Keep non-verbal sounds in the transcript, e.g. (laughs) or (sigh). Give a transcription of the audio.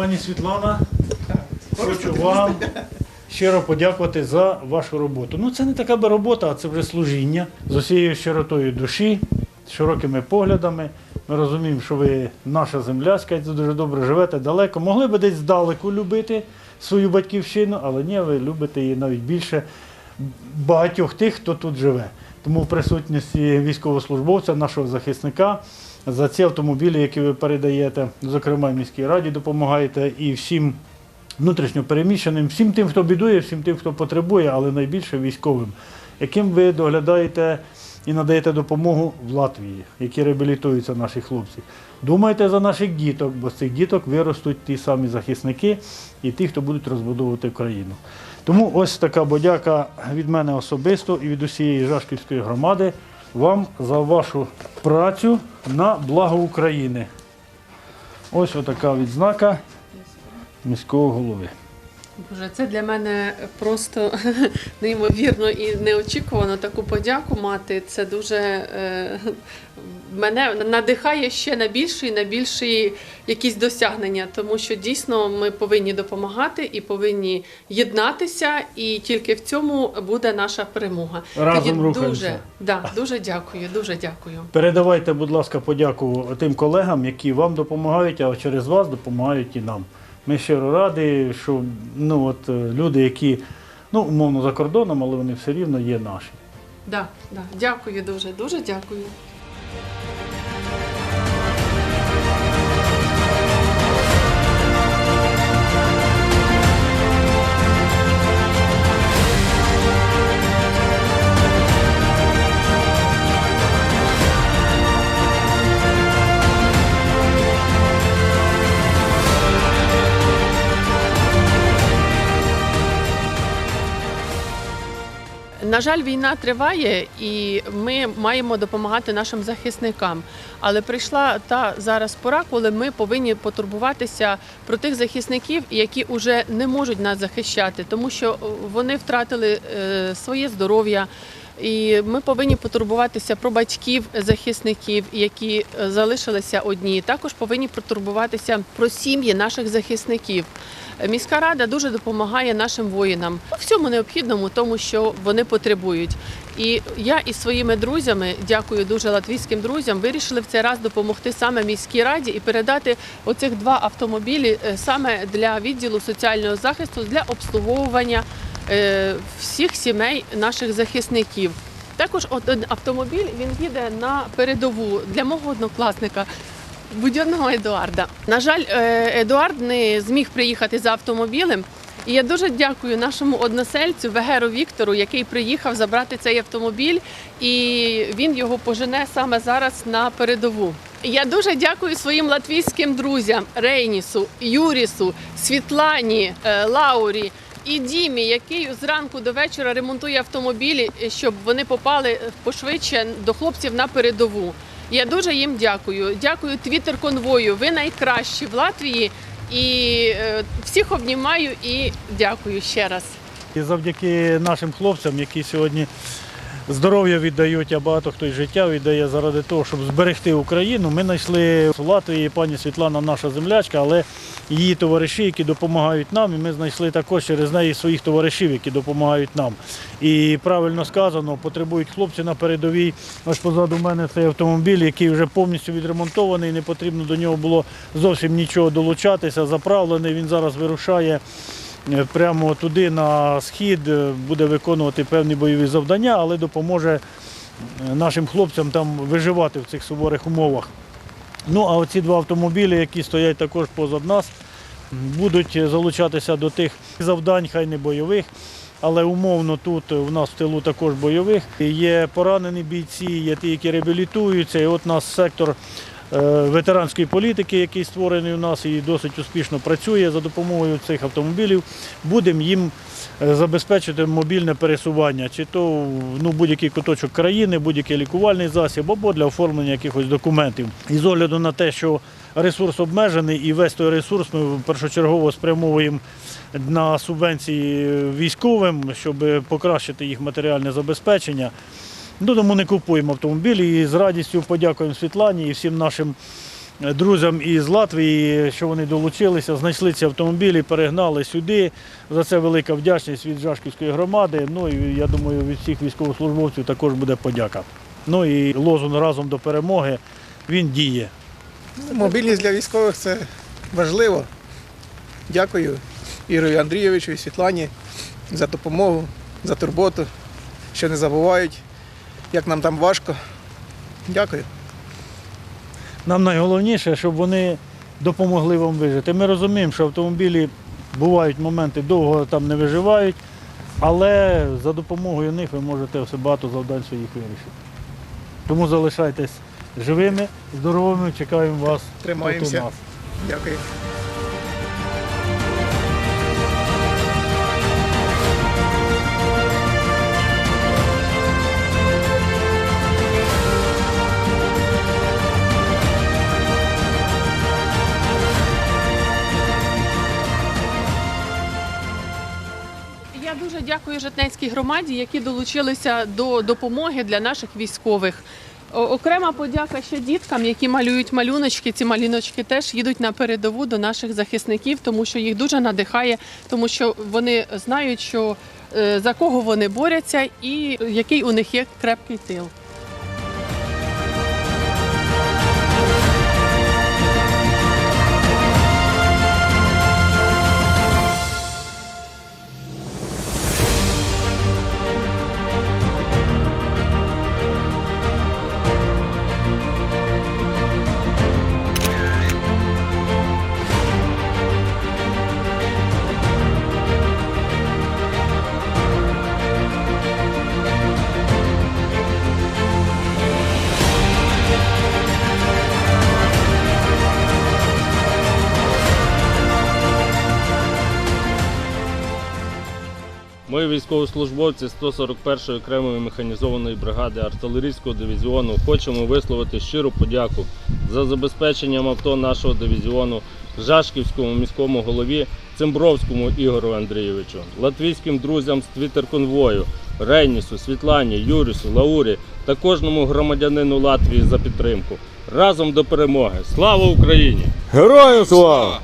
Пані Світлана, хочу вам щиро подякувати за вашу роботу. Ну, це не така би робота, а це вже служіння з усією щиротою душі, широкими поглядами. Ми розуміємо, що ви наша земляська, і дуже добре живете далеко. Могли би десь здалеку любити свою батьківщину, але ні, ви любите її навіть більше багатьох тих, хто тут живе. Тому в присутності військовослужбовця, нашого захисника, за ці автомобілі, які ви передаєте, зокрема міській раді, допомагаєте і всім внутрішньо переміщеним, всім тим, хто бідує, всім тим, хто потребує, але найбільше військовим, яким ви доглядаєте і надаєте допомогу в Латвії, які реабілітуються наші хлопці. Думайте за наших діток, бо з цих діток виростуть ті самі захисники і ті, хто будуть розбудовувати країну. Тому ось така подяка від мене особисто і від усієї Жашківської громади вам за вашу працю на благо України. Ось отака відзнака міського голови. Боже, це для мене просто (laughs) неймовірно і неочікувано таку подяку мати. Це дуже е, мене надихає ще на більші і на більші якісь досягнення, тому що дійсно ми повинні допомагати і повинні єднатися, і тільки в цьому буде наша перемога. Разом Тоді рухаємося. дуже, да, дуже дякую, дуже дякую. Передавайте, будь ласка, подяку тим колегам, які вам допомагають, а через вас допомагають і нам. Ми щиро раді, що ну, от, е, люди, які ну, умовно за кордоном, але вони все рівно є наші. Да, да, дякую дуже, дуже дякую. На жаль, війна триває, і ми маємо допомагати нашим захисникам. Але прийшла та зараз пора, коли ми повинні потурбуватися про тих захисників, які вже не можуть нас захищати, тому що вони втратили е, своє здоров'я. І ми повинні потурбуватися про батьків захисників, які е, залишилися одні. Також повинні потурбуватися про сім'ї наших захисників. Міська рада дуже допомагає нашим воїнам у всьому необхідному, тому що вони потребують. І я із своїми друзями, дякую дуже латвійським друзям, вирішили в цей раз допомогти саме міській раді і передати оцих два автомобілі е, саме для відділу соціального захисту для обслуговування всіх сімей наших захисників. Також один автомобіль він їде на передову для мого однокласника. Будьонного Едуарда. На жаль, е, Едуард не зміг приїхати за автомобілем. І я дуже дякую нашому односельцю Вегеру Віктору, який приїхав забрати цей автомобіль, і він його пожене саме зараз на передову. Я дуже дякую своїм латвійським друзям Рейнісу, Юрісу, Світлані, е, Лаурі і Дімі, який зранку до вечора ремонтує автомобілі, щоб вони попали пошвидше до хлопців на передову. Я дуже їм дякую. Дякую Твіттер конвою. Ви найкращі в Латвії. І е, всіх обнімаю і дякую ще раз. І завдяки нашим хлопцям, які сьогодні здоров'я віддають, а багато хто життя віддає заради того, щоб зберегти Україну. Ми знайшли в Латвії пані Світлана, наша землячка, але її товариші, які допомагають нам, і ми знайшли також через неї своїх товаришів, які допомагають нам. І правильно сказано, потребують хлопці на передовій. Ось позаду мене цей автомобіль, який вже повністю відремонтований, не потрібно до нього було зовсім нічого долучатися, заправлений. Він зараз вирушає прямо туди на схід, е, буде виконувати певні бойові завдання, але допоможе е, нашим хлопцям там виживати в цих суворих умовах. Ну а оці два автомобілі, які стоять також позад нас, будуть залучатися до тих завдань, хай не бойових. Але умовно тут у нас в тилу також бойових. Є поранені бійці, є ті, які реабілітуються. І от у нас сектор е, ветеранської політики, який створений у нас і досить успішно працює за допомогою цих автомобілів. Будемо їм е, забезпечити мобільне пересування, чи то в ну, будь-який куточок країни, будь-який лікувальний засіб або для оформлення якихось документів. І з огляду на те, що ресурс обмежений, і весь той ресурс ми першочергово спрямовуємо на субвенції військовим, щоб покращити їх матеріальне забезпечення. Ну, тому не купуємо автомобілі і з радістю подякуємо Світлані і всім нашим друзям із Латвії, що вони долучилися, знайшли ці автомобілі, перегнали сюди. За це велика вдячність від Жашківської громади. Ну і я думаю, від всіх військовослужбовців також буде подяка. Ну і лозунг разом до перемоги він діє. Мобільність для військових це важливо. Дякую Ігорю Андрійовичу і Світлані за допомогу, за турботу, що не забувають, як нам там важко. Дякую. Нам найголовніше, щоб вони допомогли вам вижити. Ми розуміємо, що автомобілі бувають моменти, довго там не виживають, але за допомогою них ви можете все багато завдань своїх вирішити. Тому залишайтесь живими, здоровими, чекаємо вас Тримаємося. Дякую. Дуже дякую Житнецькій громаді, які долучилися до допомоги для наших військових. Окрема подяка ще діткам, які малюють малюночки. Ці малюночки теж їдуть на передову до наших захисників, тому що їх дуже надихає, тому що вони знають, що е, за кого вони борються і який у них є крепкий тил. Ми, військовослужбовці 141-ї окремої механізованої бригади артилерійського дивізіону, хочемо висловити щиру подяку за забезпеченням авто нашого дивізіону Жашківському міському голові Цимбровському Ігору Андрійовичу, латвійським друзям з твіттер-конвою Рейнісу, Світлані, Юрісу, Лаурі та кожному громадянину Латвії за підтримку. Разом до перемоги! Слава Україні! Героям слава!